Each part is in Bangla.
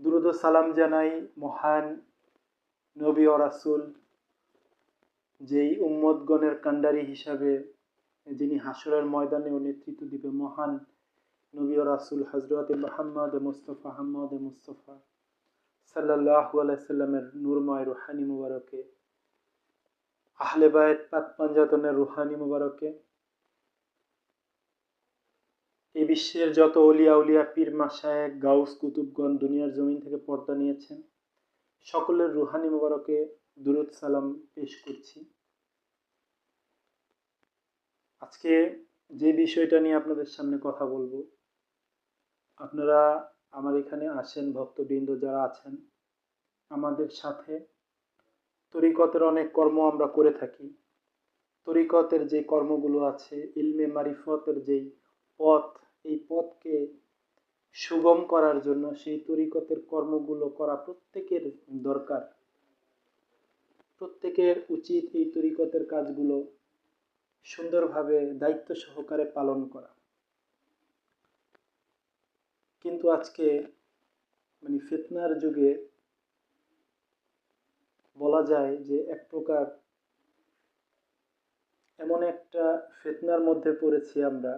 দুরুদ ও সালাম জানাই মহান নবী ও রাসুল, যেই উম্মদগণের কান্ডারি হিসাবে যিনি হাসরের ময়দানেও নেতৃত্ব দিবে মহান নবী ও রাসুল হজরত মোহাম্মদ মুস্তফা আহমদ মুস্তফা সাল্লাহ আলাইসাল্লামের নূরময় রুহানি মুবারকে, আহলে বায়ত পাঞ্জাতনের রুহানি মুবারকে এই বিশ্বের যত অলিয়া উলিয়া পীর মাসায়েক গাউস, কুতুবগণ দুনিয়ার জমিন থেকে পর্দা নিয়েছেন, সকলের রুহানি মুবারকে দুরুদ সালাম পেশ করছি। আজকে যে বিষয়টা নিয়ে আপনাদের সামনে কথা বলব, আপনারা আমার এখানে আসেন, ভক্তবৃন্দ যারা আছেন, আমাদের সাথে। তরিকতের অনেক কর্ম আমরা করে থাকি। তরিকতের যে কর্মগুলো আছে, ইলমে মারিফতের যেই পথ, এই পথকে সুগম করার জন্য সেই তরিকতের কর্মগুলো করা প্রত্যেকের দরকার। প্রত্যেকের উচিত এই তরিকতের কাজগুলো সুন্দরভাবে দায়িত্ব সহকারে পালন করা। কিন্তু আজকে মানে ফেতনার যুগে বলা যায় যে এক প্রকার এমন একটা ফেতনার মধ্যে পড়েছি আমরা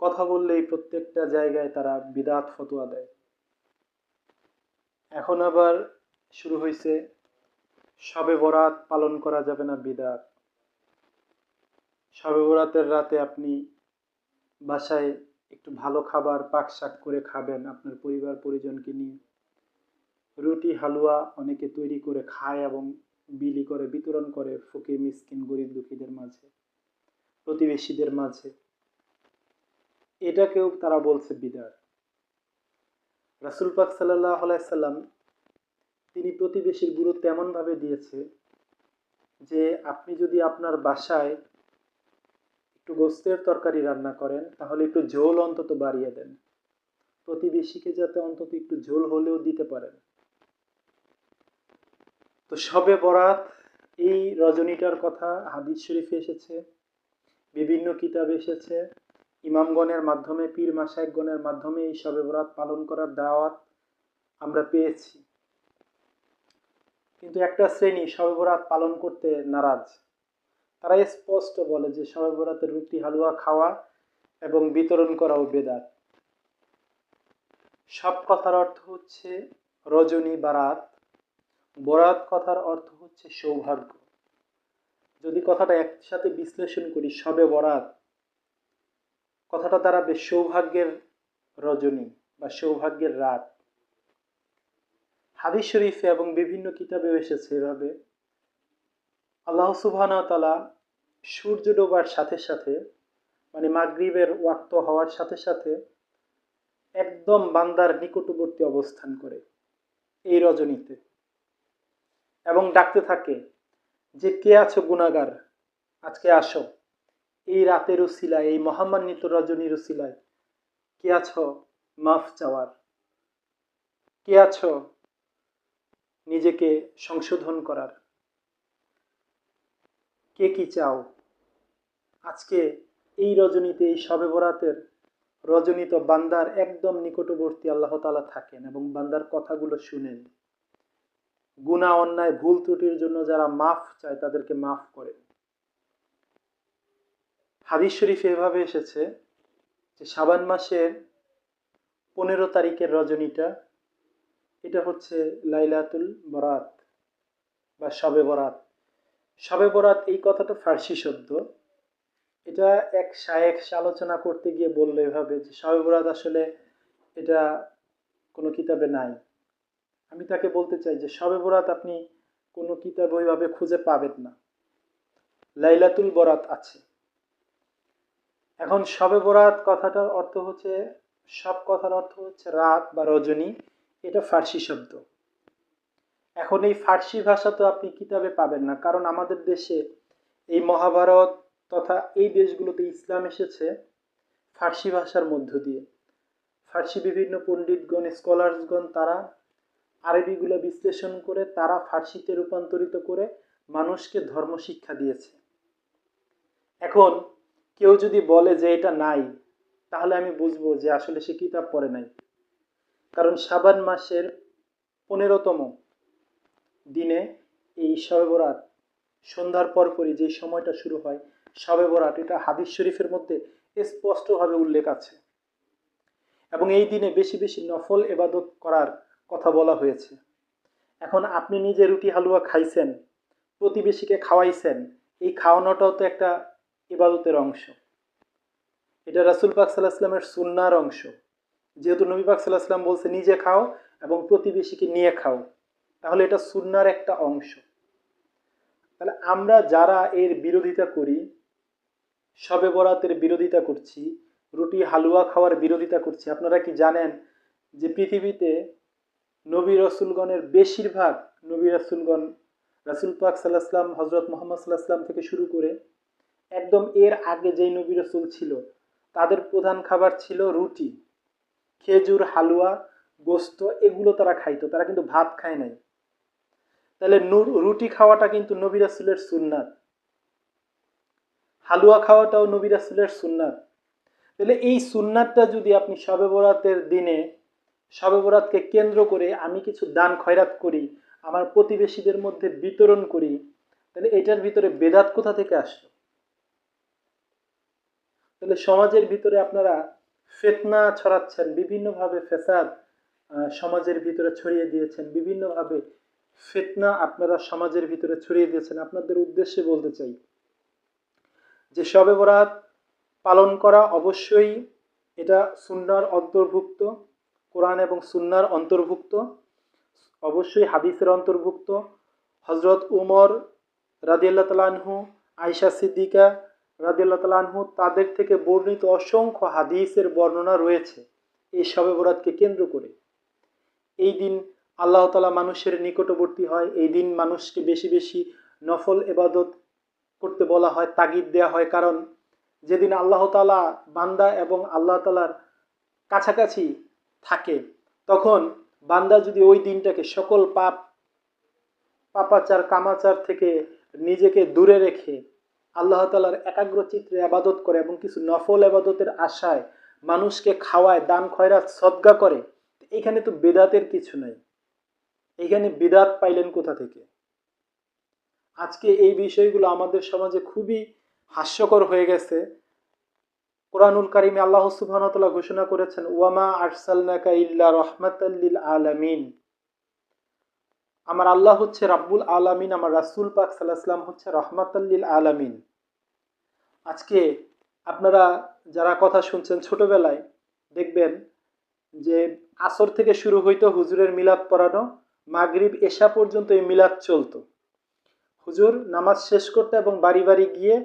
কথা বললেই প্রত্যেকটা জায়গায় তারা বিদাত ফতোয়া দেয়। এখন আবার শুরু হয়েছে সবে বরাত পালন করা যাবে না বিদাত। সবে বরাতের রাতে আপনি বাসায় একটু ভালো খাবার পাক শাক করে খাবেন আপনার পরিবার পরিজনকে নিয়ে। রুটি, হালুয়া অনেকে তৈরি করে খায় এবং বিলি করে, বিতরণ করে ফকির, মিসকিন, গরিব দুঃখীদের মাঝে, প্রতিবেশীদের মাঝে। এটাকেও তারা বলছে বিদার রাসুল পাক সাল্লাহ সাল্লাম তিনি প্রতিবেশীর গুরুত্ব এমনভাবে দিয়েছে যে, আপনি যদি আপনার বাসায় একটু গোস্তের তরকারি রান্না করেন, তাহলে একটু ঝোল অন্তত বাড়িয়ে দেন। প্রতিবেশীকে যাতে অন্তত একটু ঝোল হলেও দিতে পারেন। তো সবে বরাত এই রজনীটার কথা হাদিস শরীফে এসেছে, বিভিন্ন কিতাব এসেছে। ইমামগণের মাধ্যমে, পীর মাসায়কগণের মাধ্যমে এই সবে বরাত পালন করার দাওয়াত আমরা পেয়েছি। কিন্তু একটা শ্রেণি সবে বরাত পালন করতে নারাজ। তারা স্পষ্ট বলে যে সবে বরাতের রুটি হালুয়া খাওয়া এবং বিতরণ করাও বেদাত। সব কথার অর্থ হচ্ছে রজনী বারাত। বরাত কথার অর্থ হচ্ছে সৌভাগ্য। যদি কথাটা একসাথে বিশ্লেষণ করি, সবে বরাত কথাটা দাঁড়াবে সৌভাগ্যের রজনী বা সৌভাগ্যের রাত। হাদিস শরীফে এবং বিভিন্ন কিতাবেও এসেছে এভাবে। আল্লাহ সুবাহতালা সূর্য ডোবার সাথে সাথে মানে মাগরীবের ওয়াক্ত হওয়ার সাথে সাথে একদম বান্দার নিকটবর্তী অবস্থান করে এই রজনীতে। এবং ডাকতে থাকে যে, কে আছো গুণাগার আজকে আসো। এই রাতের উসিলায় এই মহামান্বিত রজনীর উসিলায় কে আছো? মাফ চাওয়ার। কে আছো? নিজেকে সংশোধন করার। কে কি চাও? আজকে এই রজনীতে, এই সবে বরাতের রজনীত বান্দার একদম নিকটবর্তী আল্লাহ তালা থাকেন এবং বান্দার কথাগুলো শুনেন। গুণা অন্যায়, ভুল ত্রুটির জন্য যারা মাফ চায়, তাদেরকে মাফ করেন। হাদিস শরীফ এভাবে এসেছে যে সাবান মাসের পনেরো তারিখের রজনীটা, এটা হচ্ছে লাইলাতুল বরাত বা শবে বরাত। শবে বরাত এই কথাটা ফার্সি শব্দ। এটা এক শায়েক আলোচনা করতে গিয়ে বলল এভাবে যে শবে বরাত আসলে এটা কোনো কিতাবে নাই। আমি তাকে বলতে চাই যে শবে বরাত আপনি কোনো কিতাব ওইভাবে খুঁজে পাবেন না। লাইলাতুল বরাত আছে। এখন শবে বরাত কথাটার অর্থ হচ্ছে, সব কথার অর্থ হচ্ছে রাত বা রজনী, এটা ফার্সি শব্দ। এখন এই ফার্সি ভাষা তো আপনি কিতাবে পাবেন না, কারণ আমাদের দেশে এই মহাভারত তথা এই দেশগুলোতে ইসলাম এসেছে ফার্সি ভাষার মধ্য দিয়ে। ফার্সি বিভিন্ন পণ্ডিতগণ, স্কলার্সগণ তারা আরবিগুলো বিশ্লেষণ করে, তারা ফার্সিতে রূপান্তরিত করে মানুষকে ধর্ম শিক্ষা দিয়েছে। এখন কেউ যদি বলে যে এটা নাই, তাহলে আমি বুঝব যে আসলে সে কিতাব পড়ে নাই। কারণ সাবান মাসের পনেরোতম দিনে এই শবে বরাত সন্ধ্যার পরপরই যে সময়টা শুরু হয় শবে বরাত এটা হাদিস শরীফের মধ্যে স্পষ্টভাবে উল্লেখ আছে। এবং এই দিনে বেশি বেশি নফল এবাদত করার কথা বলা হয়েছে। এখন আপনি নিজে রুটি হালুয়া খাইছেন, প্রতিবেশীকে খাওয়াইছেন, এই খাওয়ানোটাও তো একটা ইবাদতের অংশ। এটা রাসুল পাক সাল্লাহ আসলামের সুন্নার অংশ। যেহেতু নবী পাক সাল্লাহ আসলাম বলছে, নিজে খাও এবং প্রতিবেশীকে নিয়ে খাও। তাহলে এটা সুন্নার একটা অংশ। তাহলে আমরা যারা এর বিরোধিতা করি শবে বরাতের বিরোধিতা করছি, রুটি হালুয়া খাওয়ার বিরোধিতা করছি, আপনারা কি জানেন যে পৃথিবীতে নবী রসুলগণের বেশিরভাগ, নবী রসুলগণ, রাসুল পাক সাল্লাহাম হজরত মোহাম্মদ সাল্লাহাম থেকে শুরু করে একদম এর আগে যেই নবী রসুল ছিল, তাদের প্রধান খাবার ছিল রুটি। খেজুর, হালুয়া, গোস্ত এগুলো তারা খাইতো, তারা কিন্তু ভাত খায় নাই। তাহলে রুটি খাওয়াটা কিন্তু নবী রাসুলের সুন্নাত। হালুয়া খাওয়াটাও নবী রাসুলের সুন্নাত। তাহলে এই সুন্নাতটা যদি আপনি শবে বরাতের দিনে, শবে বরাতকে কেন্দ্র করে আমি কিছু দান খয়রাত করি, আমার প্রতিবেশীদের মধ্যে বিতরণ করি, তাহলে এটার ভিতরে বেদাত কোথা থেকে আসলো? তাহলে সমাজের ভিতরে আপনারা ফেতনা ছড়াচ্ছেন, বিভিন্নভাবে ফেসাদ সমাজের ভিতরে ছড়িয়ে দিয়েছেন, বিভিন্নভাবে ফেতনা আপনারা সমাজের ভিতরে ছড়িয়ে দিয়েছেন। আপনাদের উদ্দেশ্যে বলতে চাই যে শবে বরাত পালন করা অবশ্যই এটা সুন্নার অন্তর্ভুক্ত, কোরআন এবং সুন্নার অন্তর্ভুক্ত, অবশ্যই হাদিসের অন্তর্ভুক্ত। হজরত উমর রাদিয়াল্লাহ তালানহু আয়সা সিদ্দিকা রাদিয়াল্লাহ তালানহু তাদের থেকে বর্ণিত অসংখ্য হাদিসের বর্ণনা রয়েছে। এই শবে বরাতকে কেন্দ্র করে। এই দিন আল্লাহ তালা মানুষের নিকটবর্তী হয়। এই দিন মানুষকে বেশি বেশি নফল এবাদত করতে বলা হয়, তাগিদ দেওয়া হয়। কারণ যেদিন আল্লাহ তালা বান্দা এবং আল্লাহ তালার কাছাকাছি থাকে তখন বান্দা যদি ওই দিনটাকে সকল পাপ, পাপাচার, কামাচার থেকে নিজেকে দূরে রেখে আল্লাহ তালার একাগ্র চিত্রে আবাদত করে এবং কিছু নফল আবাদতের আশায় মানুষকে খাওয়ায়, দান, খয়রাত, সদ্গা করে। এখানে তো বেদাতের কিছু নাই। এখানে বেদাত পাইলেন কোথা থেকে? আজকে এই বিষয়গুলো আমাদের সমাজে খুবই হাস্যকর হয়ে গেছে। কোরআনুল কারিমে আল্লাহ সুবাহতাল্লাহ ঘোষণা করেছেন ওয়ামা আরসালনাকা ইল্লা রহমাতাল্লিল আলামিন। আমার আল্লাহ হচ্ছে রাব্বুল আলামিন, আমার রাসুল পাক সাল্লাহাম হচ্ছে রহমাতাল্লিল আলামিন। আজকে আপনারা যারা কথা শুনছেন ছোটবেলায়, দেখবেন যে আসর থেকে শুরু হইতো হুজুরের মিলাদ পড়ানো, মাগরিব, এশা পর্যন্ত এই মিলাদ চলতো। হুজুর নামাজ শেষ করতে এবং বাড়ি বাড়ি গিয়ে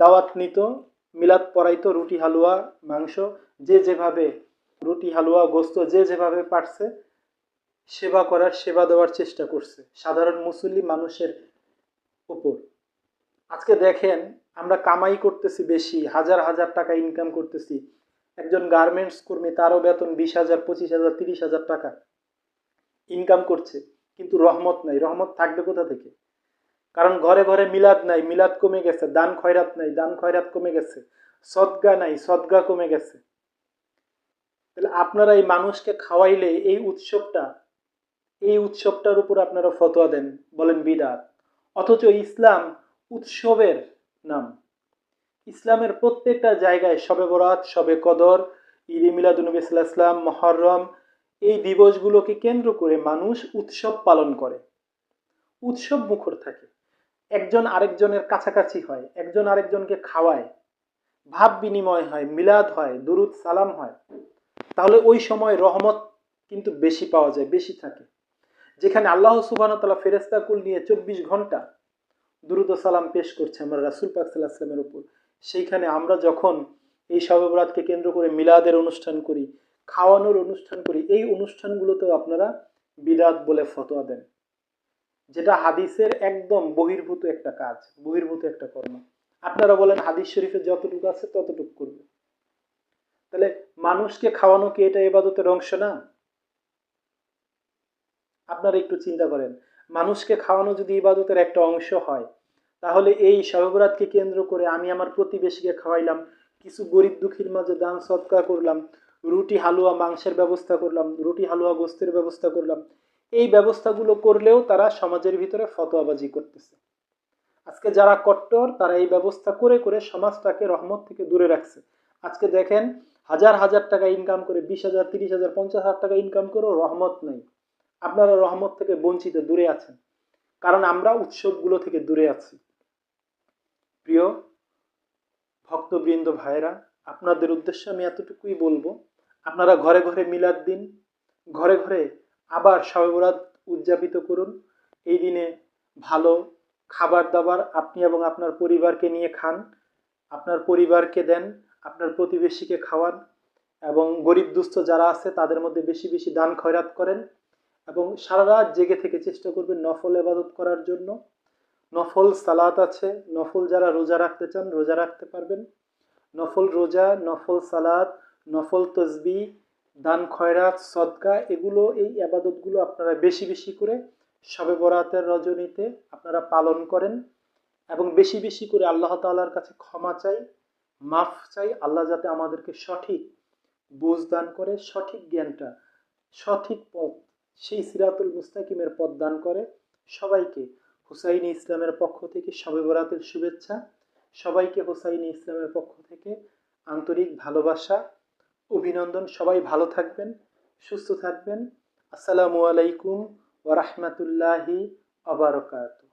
দাওয়াত নিত, মিলাদ পড়াইতো, রুটি, হালুয়া, মাংস, যে যেভাবে, রুটি, হালুয়া, গোস্ত যে যেভাবে পারছে সেবা করার সেবা দেওয়ার চেষ্টা করছে সাধারণ মুসল্লি মানুষের উপর। আজকে দেখেন আমরা কামাই করতেছি বেশি, হাজার হাজার টাকা ইনকাম করতেছি। একজন গার্মেন্টস কর্মী তারও বেতন বিশ হাজার, পঁচিশ হাজার, তিরিশ হাজার টাকা ইনকাম করছে, কিন্তু রহমত নাই। রহমত থাকবে কোথা থেকে? কারণ ঘরে ঘরে মিলাদ নাই, মিলাদ কমে গেছে, দান খয়রাত নাই, দান খয়রাত কমে গেছে, সদগা নাই, সদগা কমে গেছে। তাহলে আপনারা এই মানুষকে খাওয়াইলে এই উৎসবটা এই উৎসবটার উপর আপনারা ফতোয়া দেন, বলেন বিদাত। অথচ ইসলাম উৎসবের নাম। ইসলামের প্রত্যেকটা জায়গায় সবে বরাত, সবে কদর, ঈদ মিলাদুলনবী ইসলাম মহরম, এই দিবসগুলোকে কেন্দ্র করে মানুষ উৎসব পালন করে। উৎসব মুখর থাকে। একজন আরেকজনের কাছাকাছি হয়, একজন আরেকজনকে খাওয়ায়। ভাব বিনিময় হয়, মিলাদ হয়, দুরুদ সালাম হয়। তাহলে ওই সময় রহমত কিন্তু বেশি পাওয়া যায়, বেশি থাকে। যেখানে আল্লাহ সুবাহতাল্লাহ ফেরেস্তাকুল নিয়ে চব্বিশ ঘণ্টা দুরুদ সালাম পেশ করছে আমরা রাসুল পাক সাল্লাহামের উপর। সেইখানে আমরা যখন এই শবে বরাতকে কেন্দ্র করে মিলাদের অনুষ্ঠান করি, খাওয়ানোর অনুষ্ঠান করি, এই অনুষ্ঠানগুলোতেও আপনারা বিদাত বলে ফতোয়া দেন। যেটা হাদিসের একদম বহির্ভূত একটা কাজ, বহির্ভূত একটা কর্ম। আপনারা বলেন হাদিস শরীফে যতটুকু আছে ততটুকু করবে। তাহলে মানুষকে খাওয়ানো কি এটা এবাদতের অংশ না? আপনারা একটু চিন্তা করেন, মানুষকে খাওয়ানো যদি ইবাদতের একটা অংশ হয়, তাহলে এই সহবরাতকে কেন্দ্র করে আমি আমার প্রতিবেশীকে খাওয়াইলাম, কিছু গরিব দুঃখীর মাঝে দান সৎকার করলাম, রুটি, হালুয়া, মাংসের ব্যবস্থা করলাম, রুটি, হালুয়া, গোস্তের ব্যবস্থা করলাম, এই ব্যবস্থাগুলো করলেও তারা সমাজের ভিতরে ফতোয়াবাজি করতেছে। আজকে যারা কট্টর, তারা এই ব্যবস্থা করে করে সমাজটাকে রহমত থেকে দূরে রাখছে। আজকে দেখেন, হাজার হাজার টাকা ইনকাম করে, বিশ হাজার, তিরিশ হাজার, পঞ্চাশ হাজার টাকা ইনকাম করেও রহমত নেই। আপনারা রহমত থেকে বঞ্চিত দূরে আছেন। কারণ আমরা উৎসবগুলো থেকে দূরে আছি। প্রিয় ভক্তবৃন্দ ভাইরা আপনাদের উদ্দেশ্যে আমি এতটুকুই বলব, আপনারা ঘরে ঘরে মিলাদ দিন, ঘরে ঘরে আবার সবেবরাত উদযাপিত করুন। এই দিনে ভালো খাবার দাবার আপনি এবং আপনার পরিবারকে নিয়ে খান, আপনার পরিবারকে দেন, আপনার প্রতিবেশীকে খাওয়ান এবং গরিব দুস্থ যারা আছে তাদের মধ্যে বেশি বেশি দান খয়রাত করেন। এবং সারা রাত জেগে থেকে চেষ্টা করবেন নফল এবাদত করার জন্য। নফল সালাত আছে, নফল যারা রোজা রাখতে চান রোজা রাখতে পারবেন। নফল রোজা, নফল সালাত, নফল তসবি, দান, খয়রাত, সদকা, এগুলো, এই আবাদতগুলো আপনারা বেশি বেশি করে শবে বরাতের রজনীতে আপনারা পালন করেন। এবং বেশি বেশি করে আল্লাহ তাআলার কাছে ক্ষমা চাই, মাফ চাই, আল্লাহ যাতে আমাদেরকে সঠিক বুঝ দান করে, সঠিক জ্ঞানটা, সঠিক পথ সেই সিরাতুল মুস্তাকিমের পথ দান করে। সবাইকে হুসাইনি ইসলামের পক্ষ থেকে শবে বরাতের শুভেচ্ছা। সবাইকে হুসাইনি ইসলামের পক্ষ থেকে আন্তরিক ভালোবাসা। অভিনন্দন, সবাই ভালো থাকবেন, সুস্থ থাকবেন। আসসালামু আলাইকুম ওরহমতুল্লাহি আবরকাত